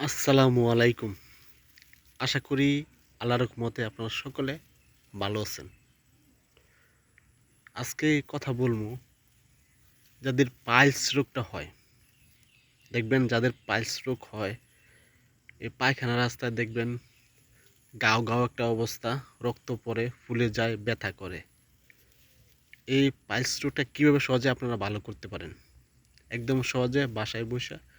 আসসালামু আলাইকুম। আশা করি আল্লাহর রহমতে আপনারা সকলে ভালো আছেন। আজকে কথা বলব যাদের পাইলস রোগটা হয়। দেখবেন যাদের পাইলস রোগ হয় এই পায়খানা রাস্তায় দেখবেন গাও গাও একটা অবস্থা, রক্ত পড়ে ফুলে যায়, ব্যথা করে। এই পাইলস রোগটা কীভাবে সহজে আপনারা ভালো করতে পারেন? একদম সহজে বাসায় বসে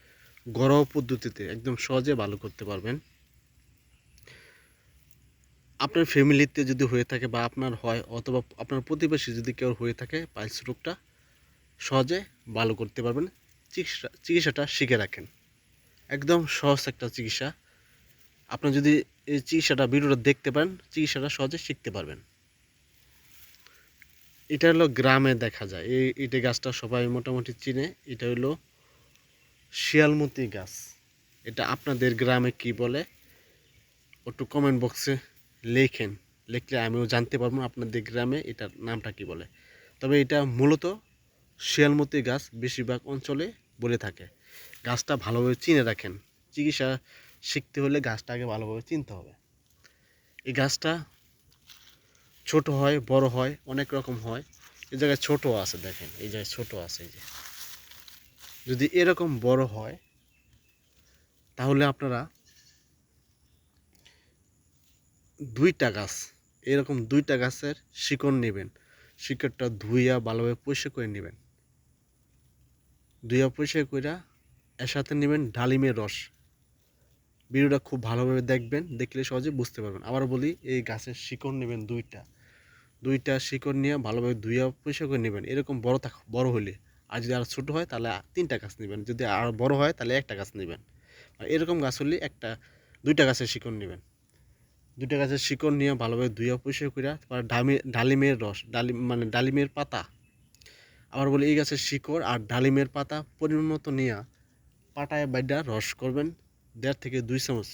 ঘরোয়া পদ্ধতিতে একদম সহজে ভালো করতে পারবেন। আপনার ফ্যামিলিতে যদি হয়ে থাকে বা আপনার হয় অথবা আপনার প্রতিবেশী যদি কেউ হয়ে থাকে, পাইলস রোগটা সহজে ভালো করতে পারবেন। চিকিৎসা, চিকিৎসাটা শিখে রাখেন। একদম সহজ একটা চিকিৎসা। আপনার যদি এই চিকিৎসাটা, ভিডিওটা দেখতে পারেন, চিকিৎসাটা সহজে শিখতে পারবেন। এটা হলো গ্রামে দেখা যায়। এই এটা গাছটা সবাই মোটামুটি চিনে, এটা হলো শিয়ালমতি গাছ। এটা আপনাদের গ্রামে কি বলে? একটু কমেন্ট বক্সে লেখেন। লিখলে আমিও জানতে পারব আপনাদের গ্রামে এটার নামটা কি বলে। তবে এটা মূলত শিয়ালমতি গাছ বেশিরভাগ অঞ্চলে বলে থাকে। গাছটা ভালোভাবে চিনে রাখেন। চিকিৎসা শিখতে হলে গাছটা আগে ভালোভাবে চিনতে হবে। এই গাছটা ছোট হয়, বড় হয়, অনেক রকম হয়। এই জায়গায় ছোট আছে, দেখেন। এই জায়গায় ছোট আছে, এই যে। যদি এরকম বড় হয়, তাহলে আপনারা দুইটা গাছ, এরকম দুইটা গাছের শিকড় নেবেন। শিকড়টা ধুইয়া ভালোভাবে পরিষ্কার করে নেবেন। ধুইয়া পরিষ্কার কইরা এর সাথে নেবেন ডালিমের রস। ভিডিওটা খুব ভালোভাবে দেখবেন, দেখলে সহজে বুঝতে পারবেন। আবার বলি, এই গাছের শিকড় নেবেন দুইটা। দুইটা শিকড় নিয়ে ভালোভাবে ধুইয়া পরিষ্কার করে নেবেন। এরকম বড় থাক, বড় হলে আর যদি আর ছোটো হয়, তাহলে তিনটা গাছ নেবেন। যদি আর বড় হয়, তাহলে একটা গাছ নেবেন। আর এরকম গাছ হলে একটা, দুইটা গাছের শিকড় নেবেন। দুইটা গাছের শিকড় নিয়ে ভালোভাবে ধুইয়া পরিষ্কার করে, তারপর ডামি, ডালিমের রস ডালিম মানে ডালিমের পাতা। আবার বলি, এই গাছের শিকড় আর ডালিমের পাতা পরিমাণ মতো নিয়ে পাটায় বাইডা রস করবেন। দেড় থেকে দুই চামচ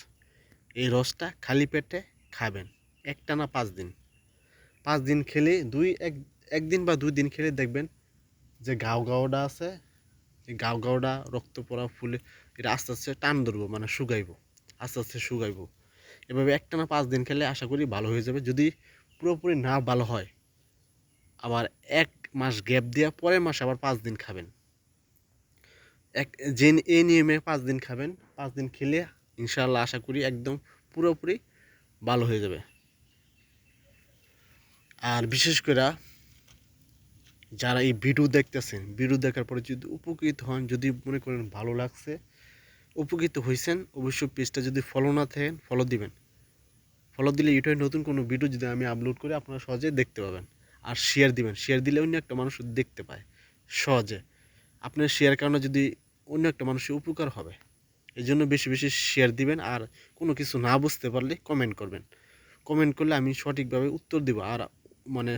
এই রসটা খালি পেটে খাবেন, একটানা পাঁচ দিন। পাঁচ দিন খেলে দুই, এক, একদিন বা দুই দিন খেলে দেখবেন যে গাও গাওডা আছে, এই গাও গাওডা রক্ত পড়া ফুলে এটা আস্তে আস্তে টান ধরবো মানে শুকাইব, আস্তে আস্তে শুকাইব। এভাবে একটা না পাঁচ দিন খেলে আশা করি ভালো হয়ে যাবে। যদি পুরোপুরি না ভালো হয়, আবার এক মাস গ্যাপ দেওয়া পরের মাসে আবার পাঁচ দিন খাবেন। এক, যে এই নিয়মে পাঁচ দিন খাবেন, পাঁচ দিন খেলে ইনশাল্লাহ আশা করি একদম পুরোপুরি ভালো হয়ে যাবে। আর বিশেষ করে যারা এই ভিডিও দেখতেছেন, ভিডিও দেখার পরে যদি উপকৃত হন, যদি মনে করেন ভালো লাগছে, উপকৃত হয়েছেন অবশ্যই পেজটা যদি ফলো না থাকেন ফলো দিবেন। ফলো দিলে ইউটিউবে নতুন কোনো ভিডিও যদি আমি আপলোড করি, আপনারা সহজে দেখতে পাবেন। আর শেয়ার দিবেন। শেয়ার দিলে অন্য একটা মানুষ দেখতে পায়, সহজে। আপনার শেয়ার কারণে যদি অন্য একটা মানুষের উপকার হবে এই জন্য বেশি বেশি শেয়ার দিবেন। আর কোনো কিছু না বুঝতে পারলে কমেন্ট করবেন। কমেন্ট করলে আমি সঠিকভাবে উত্তর দিব। আর মানে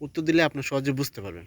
উত্তর দিলে আপনি সহজে বুঝতে পারবেন।